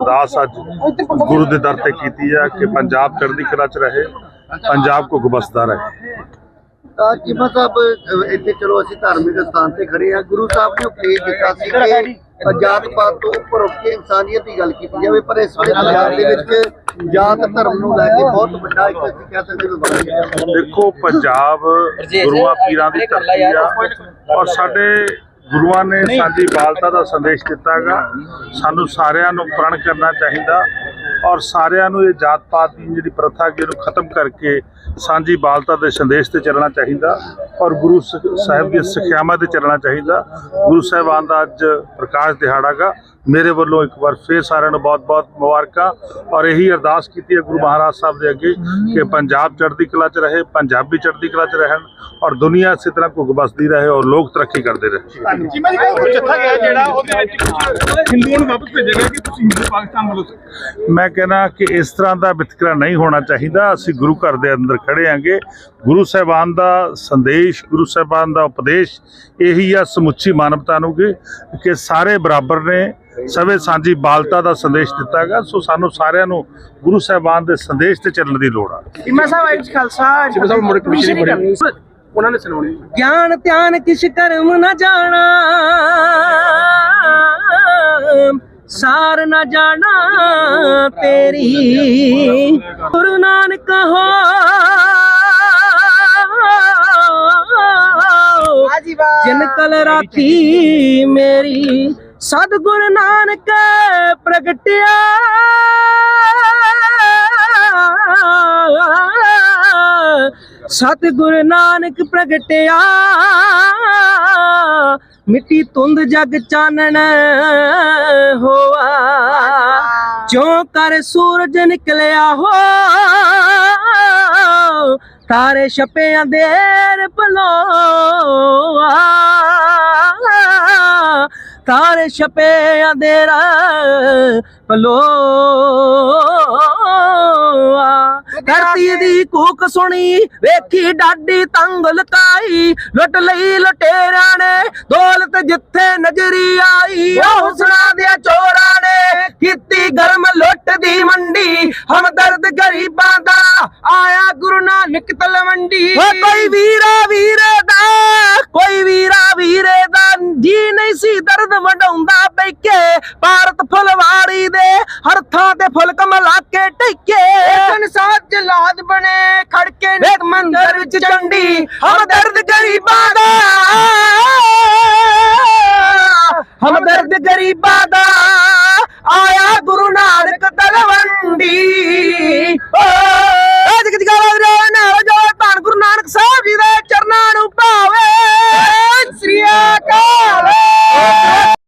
ਅਰਦਾਸ ਅੱਜ ਗੁਰੂ ਦੇ ਦਰ ਤੇ ਕੀਤੀ ਹੈ ਕਿ ਪੰਜਾਬ ਚੜ੍ਹਦੀ ਕਲਾ ਚ ਰਹੇ ਪੰਜਾਬ ਕੋ ਗਬਸਦਾ ਰਹੇ ਤਾਂ ਚੀਮਾ ਸਾਹਿਬ ਅਹ ਇੱਥੇ ਚਲੋ ਅਸੀਂ ਧਾਰਮਿਕ ਸਥਾਨ ਤੇ ਖੜੇ ਆ ਗੁਰੂ ਸਾਹਿਬ ਨੇ ਉਪਦੇਸ਼ ਦਿੱਤਾ ਸੀ ਕਿ ਜਾਤ ਪਾਤ ਤੋਂ ਉੱਪਰ ਉੱਠ ਕੇ ਇਨਸਾਨੀਅਤ ਦੀ ਗੱਲ ਕੀਤੀ ਜਾਵੇ, ਪਰ ਇਸ ਵੇਲੇ ਪੰਜਾਬ ਦੇ ਵਿੱਚ ਜਾਤ ਧਰਮ ਨੂੰ ਲੈ ਕੇ ਬਹੁਤ ਵੱਡਾ ਇੱਕ ਅਸੀਂ ਕਹਿ ਸਕਦੇ ਹਾਂ। ਦੇਖੋ, ਪੰਜਾਬ ਗੁਰੂਆਂ ਪੀਰਾਂ ਦੀ ਧਰਤੀ ਆ ਔਰ ਸਾਡੇ ਗੁਰੂਆਂ ਨੇ ਸਾਡੀ ਬਾਲਤਾ ਦਾ ਸੰਦੇਸ਼ ਦਿੱਤਾ ਹੈਗਾ। ਸਾਨੂੰ ਸਾਰਿਆਂ ਨੂੰ ਪ੍ਰਣ ਕਰਨਾ ਚਾਹੀਦਾ। ਔਰ ਸਾਰਿਆਂ ਨੂੰ ਇਹ ਜਾਤ ਪਾਤ ਦੀ ਜਿਹੜੀ ਪ੍ਰਥਾ ਕਿ ਇਹਨੂੰ ਖਤਮ ਕਰਕੇ ਸਾਂਝੀ ਬਾਲਤਾ ਦੇ ਸੰਦੇਸ਼ ਤੇ ਚੱਲਣਾ ਚਾਹੀਦਾ ਔਰ ਗੁਰੂ ਸ- ਸਾਹਿਬ ਦੀ ਸਿੱਖਿਆਵਾਂ ਤੇ ਚੱਲਣਾ ਚਾਹੀਦਾ। ਗੁਰੂ ਸਾਹਿਬਾਨ ਦਾ ਅੱਜ ਪ੍ਰਕਾਸ਼ ਦਿਹਾੜਾਗਾ ਮੇਰੇ ਵੱਲੋਂ ਇੱਕ ਵਾਰ ਫੇਰ ਸਾਰਿਆਂ ਨੂੰ ਬਹੁਤ-ਬਹੁਤ ਮੁਬਾਰਕਾਂ ਔਰ ਇਹੀ ਅਰਦਾਸ ਕੀਤੀ ਹੈ ਗੁਰੂ ਮਹਾਰਾਜ ਸਾਹਿਬ ਦੇ ਅੱਗੇ ਕਿ ਪੰਜਾਬ ਚੜ੍ਹਦੀ ਕਲਾ 'ਚ ਰਹੇ ਪੰਜਾਬੀ ਚੜ੍ਹਦੀ ਕਲਾ 'ਚ ਰਹਿਣ ਔਰ ਦੁਨੀਆ ਇਸੇ ਤਰ੍ਹਾਂ ਘੁੱਗ ਬਸਦੀ ਰਹੇ ਔਰ ਲੋਕ ਤਰੱਕੀ ਕਰਦੇ ਰਹੇ। ਜਿਹੜਾ ਉਹਦੇ ਵਿੱਚ ਕੁਝ ਹਿੰਦੂਆਂ ਨੂੰ ਵਾਪਸ ਭੇਜਿਆ ਗਿਆ ਕਿ ਤੁਸੀਂ ਹਿੰਦੂ ਪਾਕਿਸਤਾਨ ਵੱਲੋਂ। ਮੈਂ ਕਹਿੰਦਾ ਕਿ ਇਸ ਤਰ੍ਹਾਂ ਦਾ ਵਿਤਕਰਾ ਨਹੀਂ ਹੋਣਾ ਚਾਹੀਦਾ। ਅਸੀਂ ਗੁਰੂ ਘਰ ਦੇ ਅੰਦਰ ਖੜੇ ਆਂਗੇ ਗੁਰੂ ਸਾਹਿਬਾਨ ਦਾ ਸੰਦੇਸ਼ ਗੁਰੂ ਸਾਹਿਬਾਨ ਦਾ ਉਪਦੇਸ਼ ਇਹੀ ਆ ਸਮੁੱਚੀ ਮਾਨਵਤਾ ਨੂੰ ਕਿ ਸਾਰੇ ਬਰਾਬਰ ਨੇ। ਸਵੇ ਸਾਂਝੀ ਬਾਲਤਾ ਦਾ ਸੰਦੇਸ਼ ਦਿੱਤਾ ਹੈਗਾ। ਸੋ ਸਾਨੂੰ ਸਾਰਿਆਂ ਨੂੰ ਗੁਰੂ ਸਾਹਿਬਾਨ ਦੇ ਸੰਦੇਸ਼ ਤੇ ਚੱਲਣ ਦੀ ਲੋੜ ਆ। ਚੀਮਾ ਸਾਹਿਬ ਅੱਜ ਖਾਲਸਾ ਜਿਵੇਂ ਸਾਹਿਬ ਮੁੜ ਕਮਿਸ਼ਨ ਬੜੀ ਉਹਨਾਂ ਨੇ ਸੁਣਾਉਣੀ ਗਿਆਨ ਧਿਆਨ ਕਿਛ ਕਰਮ ਨ ਜਾਣਾ। ਸਾਰ ਨਾ ਜਾਣਾ ਤੇਰੀ। ਗੁਰੂ ਨਾਨਕ ਹੋ। ਜਿਨ ਕਲ ਰਾਖੀ ਮੇਰੀ, ਸਤਿਗੁਰ ਨਾਨਕ ਪ੍ਰਗਟਿਆ। ਸਤਿਗੁਰ ਨਾਨਕ ਪ੍ਰਗਟਿਆ। ਮਿੱਟੀ ਤੁੰਦ ਜਗ ਚਾਨਣ ਹੋਆ। ਚੋਂ ਕਰ ਸੂਰਜ ਨਿਕਲਿਆ ਹੋ। ਤਾਰੇ ਛਪੇ ਅੰਧੇਰ ਭਲੋਆ ਤਾਰੇ ਛਪੇ ਅੰਧੇਰਾ ਭਲੋਆ ਧਰਤੀ ਦੀ ਕੂਕ ਸੁਣੀ, ਵੇਖੀ ਡਾਡੀ ਤੰਗ ਲਕਾਈ ਲੁੱਟ ਲਈ ਲਟੇਰਾਂ ਨੇ, ਦੌਲਤ ਜਿੱਥੇ ਨਜ਼ਰੀ ਆਈ। ਉਹ ਹੁਸਨਾ ਦੇ ਚੋਰਾਂ ਨੇ, ਕੀਤੀ ਗਰਮ ਲੁੱਟ ਦੀ ਮੰਡੀ। ਹਮਦਰਦ ਗਰੀਬਾਂ ਦਾ ਆਇਆ ਗੁਰੂ ਨਾਨਕ ਤਲਵੰਡੀ। ਓ ਕੋਈ ਵੀਰਾ ਵੀਰੇ ਦਾ, ਕੋਈ ਵੀਰਾ ਵੀਰੇ ਦਾ, ਜੀ ਨਹੀਂ ਸੀ ਦਰਦ ਵਡਾਉਂਦਾ। ਬੈਕੇ ਭਾਰਤ ਫੁਲਵਾੜੀ ਦੇ ਹਰ ਥਾਂ ਤੇ ਫੁੱਲ ਕਮਲਾ ਕੇ ਟਿੱਕੇ ਸੰਸਾਰ ਜਲਾਦ ਬਣੇ ਖੜਕੇ ਨੇ ਮੰਦਰ ਵਿੱਚ ਚੰਡੀ ਹਮਦਰਦ ਗਰੀਬਾਂ ਦਾ। ਹਮਦਰਦ ਗਰੀਬਾਂ ਦਾ ਆਇਆ ਗੁਰੂ ਨਾਨਕ